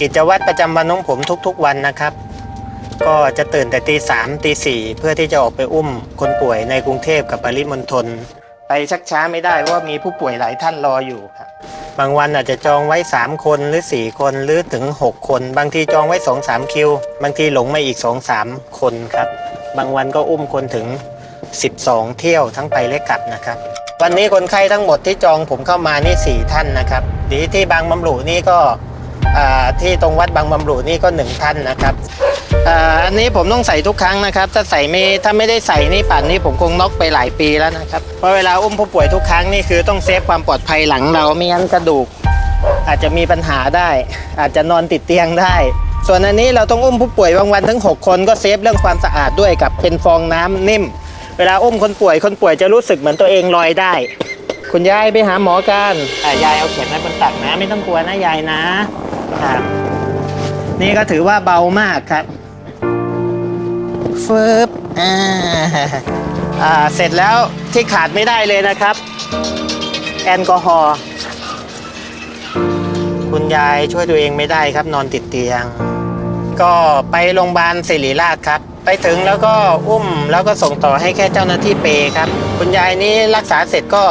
กิจวัตรประจำวันของผมทุกๆวันนะครับ ก็จะตื่นแต่ตีสามตีสี่เพื่อที่จะออกไปอุ้มคนป่วยในกรุงเทพกับปริมณฑลไปชักช้าไม่ได้เพราะว่ามีผู้ป่วยหลายท่านรออยู่ครับบางวันอาจจะจองไว้ 3 คนหรือ 4 คนหรือถึง 6 คน บางทีจองไว้ 2-3 คิว บางทีหลงมาอีก 2-3 คนครับ บางวันก็อุ้มคนถึง 12 เที่ยวทั้งไปและกลับนะครับ วันนี้คนไข้ทั้งหมดที่จองผมเข้ามานี่ 4 ท่านนะครับดีที่บางบำรุนี่ก็ที่ตรงวัดบางบำรุนี่ก็ 1 ท่านนะครับอันนี้ผมต้องใส่ทุกครั้งนะครับ ถ้าใส่ไม่ถ้าไม่ได้ใส่นี่ป่านนี้ผมคงน็อกไปหลายปีแล้วนะครับเพราะเวลาอุ้มผู้ป่วยทุกครั้งนี่คือต้องเซฟความปลอดภัยหลังเราไม่งั้นกระดูก อาจจะมีปัญหาได้ อาจจะนอนติดเตียงได้ ส่วนอันนี้เราต้องอุ้มผู้ป่วยบางวันทั้ง6 คนก็เซฟเรื่องความสะอาดด้วยกับเป็นฟองน้ำนิ่ม เวลาอุ้มคนป่วยคนป่วยจะรู้สึกเหมือนตัวเองลอยได้ คุณยายไปหาหมอกันอะยายเอาเข็มไว้บนตักนะ ไม่ต้องกลัวนะยายนะครับนี่ก็ถือว่าเบามากครับฟึบอ่าอ่าเสร็จแล้วที่ขาดไม่ได้เลยนะครับ แอลกอฮอล์คุณยายช่วยตัวเองไม่ได้ครับ นอนติดเตียง ก็ไปโรงพยาบาลศิริราชครับ ไปถึงแล้วก็อุ้มแล้วก็ส่งต่อให้แค่เจ้าหน้าที่เปย์ครับ คุณยายนี้รักษาเสร็จก็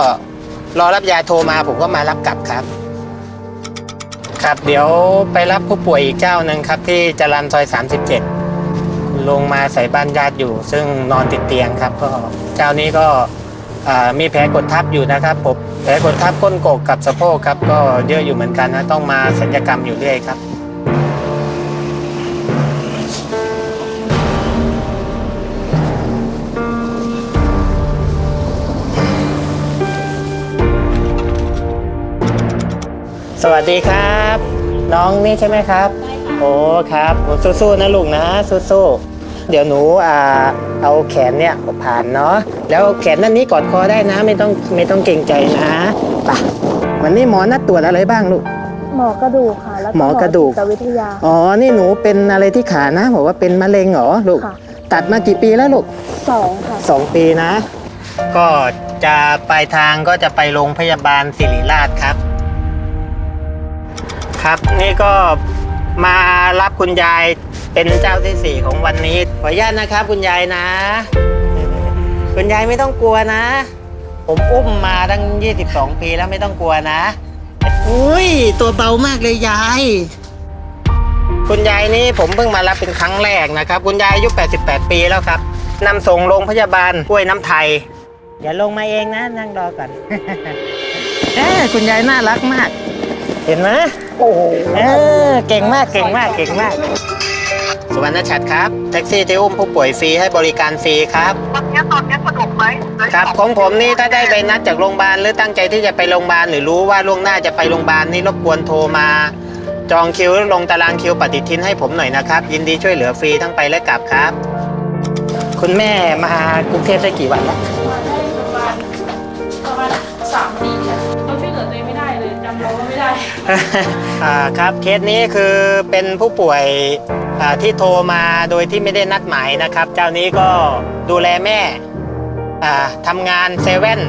รอรับยาโทรมาผมก็มารับกลับครับ ครับเดี๋ยวไปรับผู้ป่วยอีกเจ้าหนึ่งครับ ที่จรันซอย 37 ลงมาใส่บ้านญาติอยู่ ซึ่งนอนติดเตียงครับ ก็เจ้านี้ก็มีแผลกดทับอยู่นะครับผมแผลกดทับก้นกกกับสะโพกครับ ก็เยอะอยู่เหมือนกันนะต้องมาสัญญกรรมอยู่เรื่อยครับ สวัสดีครับ น้องนี่ใช่ไหมครับ โอ้ครับโอ้สู้ๆนะลูกนะสู้ๆเดี๋ยวหนูอ่าเอาแขนเนี่ยผ่านเนาะแล้วแขนด้านนี้กอดคอได้นะ ไม่ต้องไม่ต้องเกรงใจนะไปวันนี้หมอนัดตรวจอะไรบ้างลูก หมอกระดูกค่ะ แล้วก็หมอกระดูก จิตวิทยา อ๋อ นี่หนูเป็นอะไรที่ขานะบอกว่าเป็นมะเร็งเหรอลูก ค่ะ ตัดมากี่ปีแล้วลูก สองค่ะ สองปีนะ ก็จะปลายทางก็จะไปโรงพยาบาลศิริราชครับ ครับ นี่ก็มารับคุณยายเป็นเจ้าที่สี่ของวันนี้ ขออนุญาตนะครับ คุณยายนะ คุณยายไม่ต้องกลัวนะ ผมอุ้มมาตั้ง 22 ปีแล้วไม่ต้องกลัวนะ อุ้ย ตัวเบามากเลยยาย คุณยายนี่ผมเพิ่งมารับเป็นครั้งแรกนะครับ คุณยายอายุ 88 ปีแล้วครับนำส่งโรงพยาบาลกล้วยน้ำไทย อย่าลงมาเองนะ นั่งรอก่อนเอ้คุณยายน่ารักมาก เห็นไหมโอ้โหเออเก่งมากเก่งมากเก่งมาก สุวรรณชัดครับ แท็กซี่ที่อุ้มผู้ป่วยฟรีให้บริการฟรีครับตอนนี้ตอนนี้สะดวกไหมเหลือครับสของผมนี่ถ้าได้ใบนัดจากโรงพยาบาลหรือตั้งใจที่จะไปโรงพยาบาลหรือรู้ว่าล่วงหน้าจะไปโรงพยาบาลนี่รบกวนโทรมา จองคิวหรือลงตารางคิวปฏิทินให้ผมหน่อยนะครับ ยินดีช่วยเหลือฟรีทั้งไปและกลับครับ คุณแม่มากรุงเทพได้กี่วันแล้วมาได้ประมาณประมาณสามปี อ่าครับเคสนี้คือเป็นผู้ป่วยอ่าที่โทรมาโดยที่ไม่ได้นัดหมายนะครับ เจ้านี้ก็ดูแลแม่อ่าทำงานเซเว่น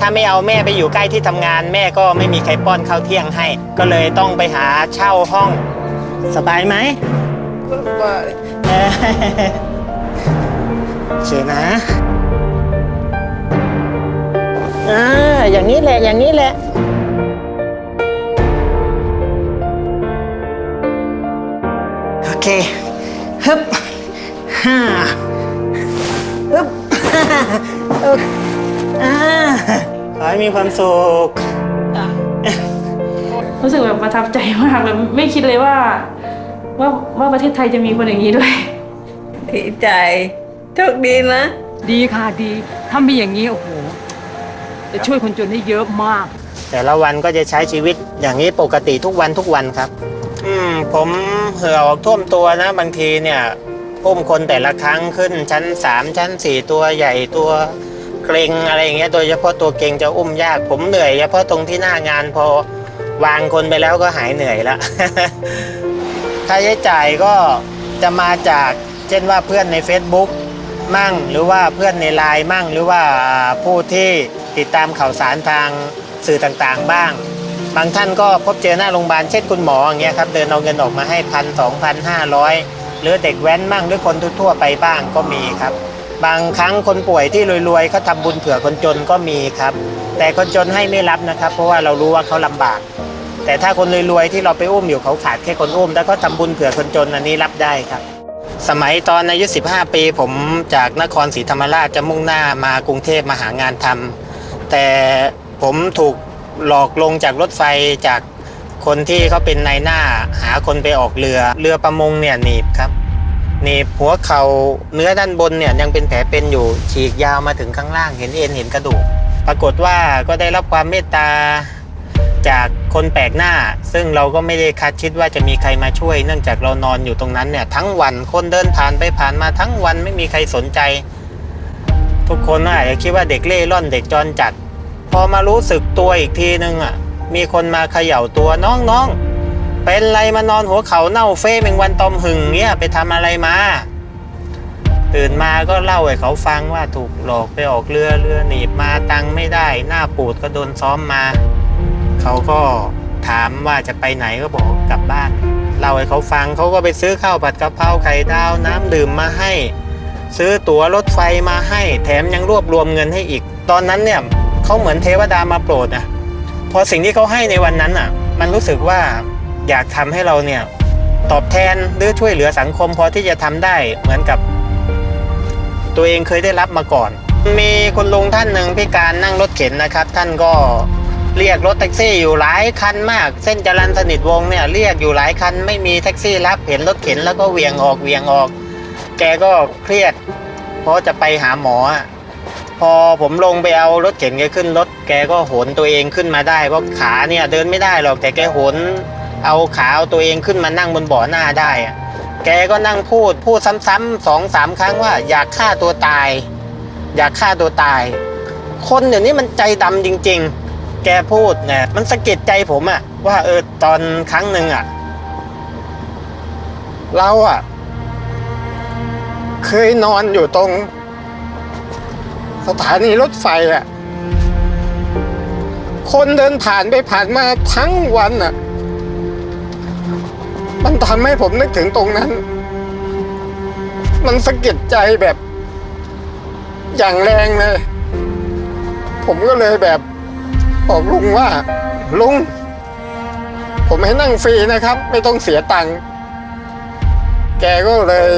ถ้าไม่เอาแม่ไปอยู่ใกล้ที่ทำงาน แม่ก็ไม่มีใครป้อนข้าวเที่ยงให้ ก็เลยต้องไปหาเช่าห้อง สบายไหมเอ้ยเชิญนะอ่าอย่างนี้แหละอย่างนี้แหละ เคฮึบฮ่าฮึบโอเคอ่าขอให้มีความสุข รู้สึกแบบประทับใจมากแบบไม่คิดเลยว่า ว่าว่าประเทศไทยจะมีคนอย่างนี้ด้วย ดีใจโชคดีนะ ดีค่ะดี ถ้ามีอย่างนี้ โอ้โห จะช่วยคนจนได้เยอะมาก แต่ละวันก็จะใช้ชีวิตอย่างนี้ปกติทุกวันทุกวันครับ อืม ผมเหื่อออกท่วมตัวนะ บางทีเนี่ยอุ้มคนแต่ละครั้งขึ้น ชั้น3ชั้น4ตัวใหญ่ตัวเกรงอะไรอย่างเงี้ยโดยเฉพาะตัวเกรงจะอุ้มยาก ผมเหนื่อยเฉพาะตรงที่หน้างานพอวางคนไปแล้วก็หายเหนื่อยละค่าใช้จ่ายก็จะมาจากเช่นว่าเพื่อนใน Facebook มั่งหรือว่าเพื่อนในไลน์มั่งหรือว่าผู้ที่ติดตามข่าวสารทางสื่อต่างๆบ้าง บางท่านก็พบเจอหน้าโรงพยาบาลเช่นคุณหมออย่างเงี้ยครับเดินเอาเงินออกมาให้พันสองพันห้าร้อยหรือเด็กแว้นบ้างหรือคนทั่วไปบ้างก็มีครับ บางครั้งคนป่วยที่รวยๆเขาทำบุญเผื่อคนจนก็มีครับ แต่คนจนให้ไม่รับนะครับ เพราะว่าเรารู้ว่าเขาลำบาก แต่ถ้าคนรวยๆที่เราไปอุ้มอยู่เขาขาดแค่คนอุ้มแล้วก็ทำบุญเผื่อคนจนอันนี้รับได้ครับสมัยตอนอายุ 15 ปี ผมจากนครศรีธรรมราชจะมุ่งหน้ามากรุงเทพมาหางานทำแต่ผมถูก หลอกลงจากรถไฟจากคนที่เขาเป็นนายหน้าหาคนไปออกเรือเรือประมงเนี่ยหนีบครับหนีบหัวเขา่าเนื้อด้านบนเนี่ยยังเป็นแผลเป็นอยู่ฉีกยาวมาถึงข้างล่างเห็นเอ็นเห็นกระดูก ปรากฏว่าก็ได้รับความเมตตาจากคนแปลกหน้า ซึ่งเราก็ไม่ได้คาดคิดว่าจะมีใครมาช่วย เนื่องจากเรานอนอยู่ตรงนั้นเนี่ยทั้งวันคนเดินผ่านไปผ่านมาทั้งวันไม่มีใครสนใจ ทุกคนอาจจะคิดว่าเด็กเล่ร่อนเด็กจรจัด พอมารู้สึกตัวอีกทีนึงอะ มีคนมาเขย่าตัวน้องๆเป็นไรมานอนหัวเขาเน่าเฟ้แมงวันตอมหึงเนี่ยไปทำอะไรมา ตื่นมาก็เล่าให้เขาฟังว่าถูกหลอกไปออกเรือเรือหนีบมาตังไม่ได้ หน้าปูดก็โดนซ้อมมา เขาก็ถามว่าจะไปไหนก็บอกกลับบ้านเล่าให้เขาฟังเขาก็ไปซื้อข้าวผัดกะเพราไข่ดาวน้ำดื่มมาให้ ซื้อตั๋วรถไฟมาให้ แถมยังรวบรวมเงินให้อีก ตอนนั้นเนี่ย เขาเหมือนเทวดามาโปรดนะพอสิ่งที่เขาให้ในวันนั้นอะ มันรู้สึกว่าอยากทำให้เราเนี่ยตอบแทนหรือช่วยเหลือสังคมพอที่จะทำได้เหมือนกับ ตัวเองเคยได้รับมาก่อน มีคุณลุงท่านหนึ่งพิการนั่งรถเข็นนะครับ ท่านก็เรียกรถแท็กซี่อยู่หลายคันมาก เส้นจรัญสนิทวงเนี่ยเรียกอยู่หลายคันไม่มีแท็กซี่รับเห็นรถเข็นแล้วก็เหวียงออกเหวียงออก แกก็เครียดเพราะจะไปหาหมออะ พอผมลงไปเอารถเข็นแกขึ้นรถแกก็โหนตัวเองขึ้นมาได้เพราะขาเนี่ยเดินไม่ได้หรอกแต่แกโหนเอาขาเอาตัวเองขึ้นมานั่งบนเบาะหน้าได้อะแกก็นั่งพูดพูดซ้ำๆสองสามครั้งว่า อยากฆ่าตัวตาย อยากฆ่าตัวตาย คนเดี๋ยวนี้มันใจดำจริง ๆ แกพูดเนี่ยมันสะกิดใจผมอะว่าเออตอนครั้งหนึ่งอะเราอะเคยนอนอยู่ตรง สถานีรถไฟอะคนเดินผ่านไปผ่านมาทั้งวันอะมันทำให้ผมนึกถึงตรงนั้น มันสะกิดใจแบบ อย่างแรงเลย ผมก็เลยแบบบอกลุงว่า ลุง ผมให้นั่งฟรีนะครับ ไม่ต้องเสียตังค์แกก็เลย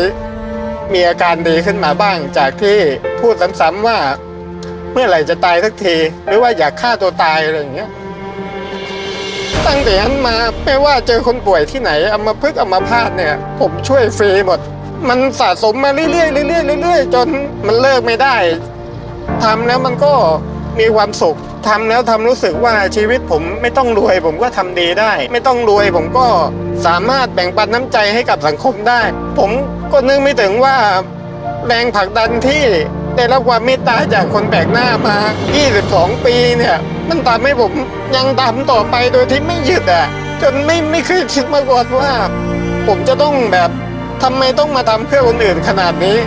มีอาการดีขึ้นมาบ้าง จากที่พูดซ้ำๆว่า เมื่อไหร่จะตายสักที หรือว่าอยากฆ่าตัวตายอะไรอย่างเงี้ยตั้งแต่นั้นมาไม่ว่าเจอคนป่วยที่ไหนเอามาพึกเอามาพาดเนี่ย ผมช่วยฟรีหมด มันสะสมมาเรื่อยๆเรื่อยๆเรื่อยๆจนมันเลิกไม่ได้ทำแล้วมันก็มีความสุขทำแล้วทำรู้สึกว่าชีวิตผมไม่ต้องรวย ผมก็ทำดีได้ ไม่ต้องรวยผมก็สามารถแบ่งปันน้ำใจให้กับสังคมได้ ผม ก็นึกไม่ถึงว่าแรงผลักดันที่ได้รับความเมตตาจากคนแปลกหน้ามา 22 ปีเนี่ย มันทำให้ผมยังทำต่อไปโดยที่ไม่หยุดอะ จนไม่ไม่เคยคิดมาก่อนว่า ผมจะต้องแบบทำไมต้องมาทำเพื่อคนอื่นขนาดนี้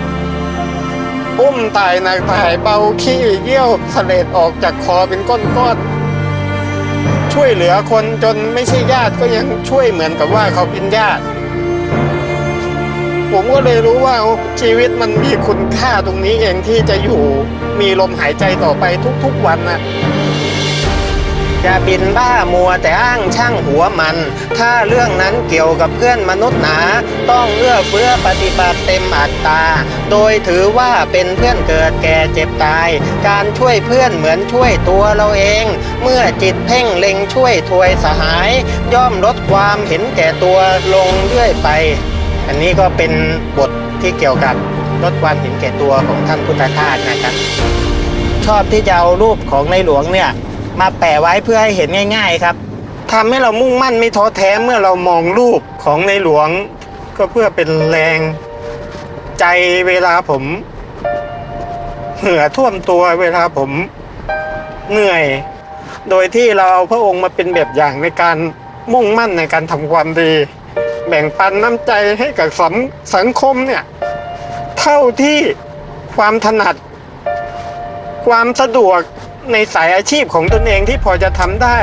อุ้มตายหนักถ่ายเบาขี้เยี่ยวเสลดออกจากคอเป็นก้อนๆ ช่วยเหลือคนจนไม่ใช่ญาติก็ยังช่วยเหมือนกับว่าเขาเป็นญาติ ผมก็เลยรู้ว่าชีวิตมันมีคุณค่าตรงนี้เองที่จะอยู่มีลมหายใจต่อไปทุกๆวันนะอย่าบินบ้ามัวแต่อ้างช่างหัวมัน ถ้าเรื่องนั้นเกี่ยวกับเพื่อนมนุษย์หนา ต้องเอื้อเฟื้อปฏิบัติเต็มอัตตาโดยถือว่าเป็นเพื่อนเกิดแก่เจ็บตาย การช่วยเพื่อนเหมือนช่วยตัวเราเอง เมื่อจิตเพ่งเล็งช่วยถวยสหาย ย่อมลดความเห็นแก่ตัวลงเรื่อยไป อันนี้ก็เป็นบทที่เกี่ยวกับลดความเห็นแก่ตัวของท่านพุทธทาสนะครับ ชอบที่จะเอารูปของในหลวงเนี่ย มาแปะไว้เพื่อให้เห็นง่าย ๆ ครับทำให้เรามุ่งมั่นไม่ท้อแท้เมื่อเรามองรูปของในหลวง ก็เพื่อเป็นแรงใจเวลาผมเหงื่อท่วมตัวเวลาผมเหนื่อย โดยที่เราเอาพระองค์มาเป็นแบบอย่างในการมุ่งมั่นในการทำความดี แบ่งปันน้ำใจให้กับสังสังคมเนี่ย เท่าที่ความถนัด ความสะดวกในสายอาชีพของตนเองที่พอจะทำได้